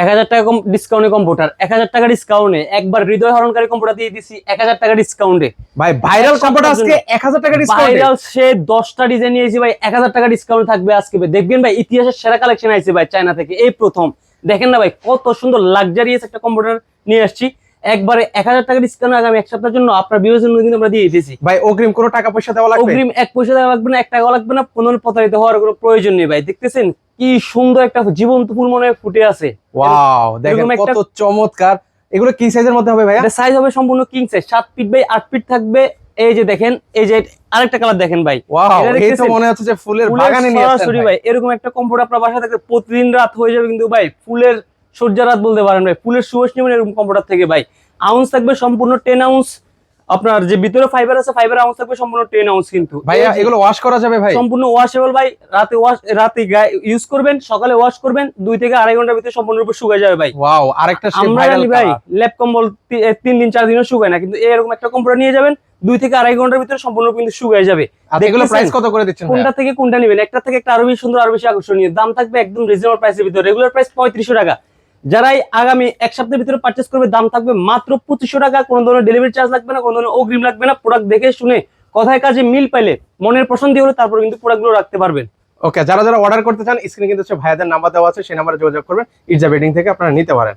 এক হাজার টাকা কম ডিসকাউন্টে কম্পিউটার এক হাজার টাকা ডিসকাউন্টে একবার হৃদয় হরণকারী কম্পিউটার দিয়ে দিছি এক হাজার টাকা ডিসকাউন্টে ভাই ভাইরাল কম্পিউটার আজকে এক হাজার টাকা ডিসকাউন্ট ভাইরাল সে দশটা ডিজাইন নিয়েছি ভাই এক হাজার টাকা ডিসকাউন্ট থাকবে আজকে। দেখবেন ভাই ইতিহাসের সেরা কালেকশন আইছে ভাই চায়না থেকে এই প্রথম। দেখেন না ভাই কত সুন্দর লাক্সারিয়াস একটা কম্পিউটার নিয়ে আসছি। একবারে এক হাজার টাকা ডিসকাউন্ট আগামী এক সপ্তাহের জন্য আপনার বিবেচনা জন্য কিন্তু আমরা দিয়ে দিতেছি ভাই অগ্রিম কোনো টাকা পয়সা দেওয়া লাগবে? অগ্রিম এক পয়সা দেওয়া লাগবে না এক টাকা লাগবে না কোনো প্রতারিত হওয়ার কোনো প্রয়োজন নেই ভাই। দেখতেছেন কি সুন্দর একটা জীবন্ত ফুল মনে হয় ফুটে আছে। ওয়াও দেখেন কত চমৎকার। এগুলো কি সাইজের মধ্যে হবে ভাইয়া? এটা সাইজ হবে সম্পূর্ণ কিং সাইজ সাত ফিট বাই আট ফিট থাকবে। এই যে দেখেন এই যে আরেকটা কালার দেখেন ভাই। এই তো মনে হচ্ছে যে ফুলের বাগানে নিয়ে আসছেন সরাসরি ভাই। ভাই এরকম একটা কম্পিউটার আপনার বাসা থাকলে প্রতিদিন রাত হয়ে যাবে কিন্তু ভাই ফুলের সূর্যা রাত বলতে পারেন ভাই। ফুলের সুবাস নেবেন এরকম কম্পিউটার থেকে ভাই। আউন্স থাকবে সম্পূর্ণ টেন আউন্স আপনার যে ভিতরে ফাইবার আছে ফাইবার আউন্স থাকবে সম্পূর্ণ টেন আউন্স কিন্তু। ভাইয়া এগুলো ওয়াশ করা যাবে ভাই? সম্পূর্ণ ওয়াশেবল ভাই রাতে ওয়াশ রাতে ইউজ করবেন সকালে ওয়াশ করবেন দুই থেকে আড়াই ঘণ্টার ভিতরে সম্পূর্ণরূপে শুকায় যাবে ভাই। ওয়াও আরেকটা আমরা ভাইরাল জানি ভাই ল্যাপ কম্বল তিন দিন চার দিনও শুকায় না কিন্তু এরকম একটা কম্পিউটার নিয়ে যাবেন দুই থেকে আড়াই ঘণ্টার ভিতরে সম্পূর্ণ কিন্তু শুকায় যাবে। এগুলো প্রাইস কত করে দিচ্ছেন কোনটা থেকে কোনটা নেবেন? একটা থেকে একটা আরও বেশি সুন্দর আরও বেশি আকর্ষণীয়। দাম থাকবে একদম রিজনেবল প্রাইসের ভিতরে। রেগুলার প্রাইস পঁয়ত্রিশশো টাকা। যারাই আগামী এক সপ্তাহের ভিতরে পার্চেস করবে, দাম থাকবে মাত্র পঁচিশশো টাকা। কোনো ধরনের ডেলিভারি চার্জ লাগবে না, কোনো ধরনের অগ্রিম লাগবে না। প্রোডাক্ট দেখে শুনে কথায় কাজে মিল পাইলে, মনের পছন্দ হলে তারপর কিন্তু প্রোডাক্টগুলো রাখতে পারবেন। ওকে যারা যারা অর্ডার করতে চান স্ক্রিনে কিন্তু ভাইয়াদের নাম্বার দেওয়া আছে, সেই নাম্বারে যোগাযোগ করবেন। ইটজা বেডিং থেকে আপনারা নিতে পারেন।